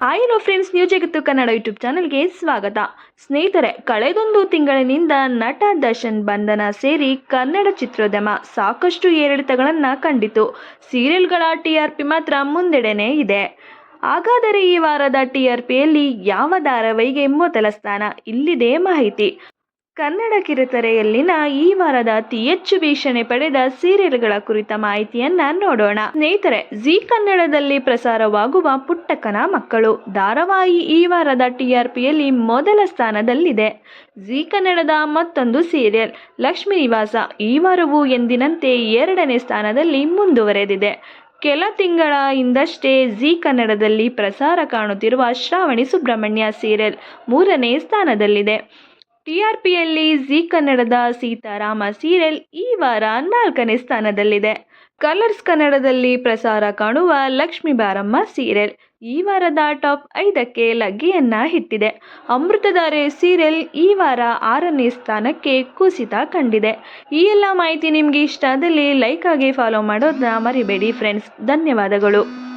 Hello friends new ಜಗತ್ತು Kannada YouTube ಚಾನಲ್ಗೆ ಸ್ವಾಗತ. ಸ್ನೇಹಿತರೆ, ಕಳೆದೊಂದು ತಿಂಗಳಿನಿಂದ ನಟ ದರ್ಶನ್ ಬಂಧನ ಸೇರಿ ಕನ್ನಡ ಚಿತ್ರೋದ್ಯಮ ಸಾಕಷ್ಟು ಏರಿಳಿತಗಳನ್ನು ಕಂಡಿತು. ಸೀರಿಯಲ್ಗಳ ಟಿ ಆರ್ ಪಿ ಮಾತ್ರ ಮುಂದೆಡೆನೇ ಇದೆ. ಹಾಗಾದರೆ ಈ ವಾರದ ಟಿ ಆರ್ ಪಿಯಲ್ಲಿ ಯಾವ ಧಾರಾವಾಹಿಗೆ ಮೊದಲ ಸ್ಥಾನ? ಇಲ್ಲಿದೆ ಮಾಹಿತಿ. ಕನ್ನಡ ಕಿರುತೆರೆಯಲ್ಲಿನ ಈ ವಾರದ ಅತಿ ಹೆಚ್ಚು ವೀಕ್ಷಣೆ ಪಡೆದ ಸೀರಿಯಲ್ಗಳ ಕುರಿತ ಮಾಹಿತಿಯನ್ನ ನೋಡೋಣ. ಸ್ನೇಹಿತರೆ, ಜಿ ಕನ್ನಡದಲ್ಲಿ ಪ್ರಸಾರವಾಗುವ ಪುಟ್ಟಕನ ಮಕ್ಕಳು ಧಾರಾವಾಹಿ ಈ ವಾರದ ಟಿಆರ್ಪಿಯಲ್ಲಿ ಮೊದಲ ಸ್ಥಾನದಲ್ಲಿದೆ. ಜಿ ಕನ್ನಡದ ಮತ್ತೊಂದು ಸೀರಿಯಲ್, ಲಕ್ಷ್ಮೀ ನಿವಾಸ, ಈ ವಾರವೂ ಎಂದಿನಂತೆ ಎರಡನೇ ಸ್ಥಾನದಲ್ಲಿ ಮುಂದುವರೆದಿದೆ. ಕೆಲ ತಿಂಗಳ ಹಿಂದಷ್ಟೇ ಜಿ ಕನ್ನಡದಲ್ಲಿ ಪ್ರಸಾರ ಕಾಣುತ್ತಿರುವ ಶ್ರಾವಣಿ ಸುಬ್ರಹ್ಮಣ್ಯ ಸೀರಿಯಲ್ ಮೂರನೇ ಸ್ಥಾನದಲ್ಲಿದೆ. ಟಿಆರ್ಪಿಯಲ್ಲಿ ಜಿ ಕನ್ನಡದ ಸೀತಾರಾಮ ಸೀರಿಯಲ್ ಈ ವಾರ ನಾಲ್ಕನೇ ಸ್ಥಾನದಲ್ಲಿದೆ. ಕಲರ್ಸ್ ಕನ್ನಡದಲ್ಲಿ ಪ್ರಸಾರ ಕಾಣುವ ಲಕ್ಷ್ಮೀ ಬಾರಮ್ಮ ಸೀರಿಯಲ್ ಈ ವಾರದ ಟಾಪ್ ಐದಕ್ಕೆ ಲಗ್ಗೆಯನ್ನ ಇಟ್ಟಿದೆ ಅಮೃತಧಾರೆ ಸೀರಿಯಲ್ ಈ ವಾರ ಆರನೇ ಸ್ಥಾನಕ್ಕೆ ಕುಸಿತ ಕಂಡಿದೆ. ಈ ಎಲ್ಲ ಮಾಹಿತಿ ನಿಮಗೆ ಇಷ್ಟ ಆದಲ್ಲಿ ಲೈಕ್ ಆಗಿ ಫಾಲೋ ಮಾಡೋದನ್ನ ಮರಿಬೇಡಿ ಫ್ರೆಂಡ್ಸ್. ಧನ್ಯವಾದಗಳು.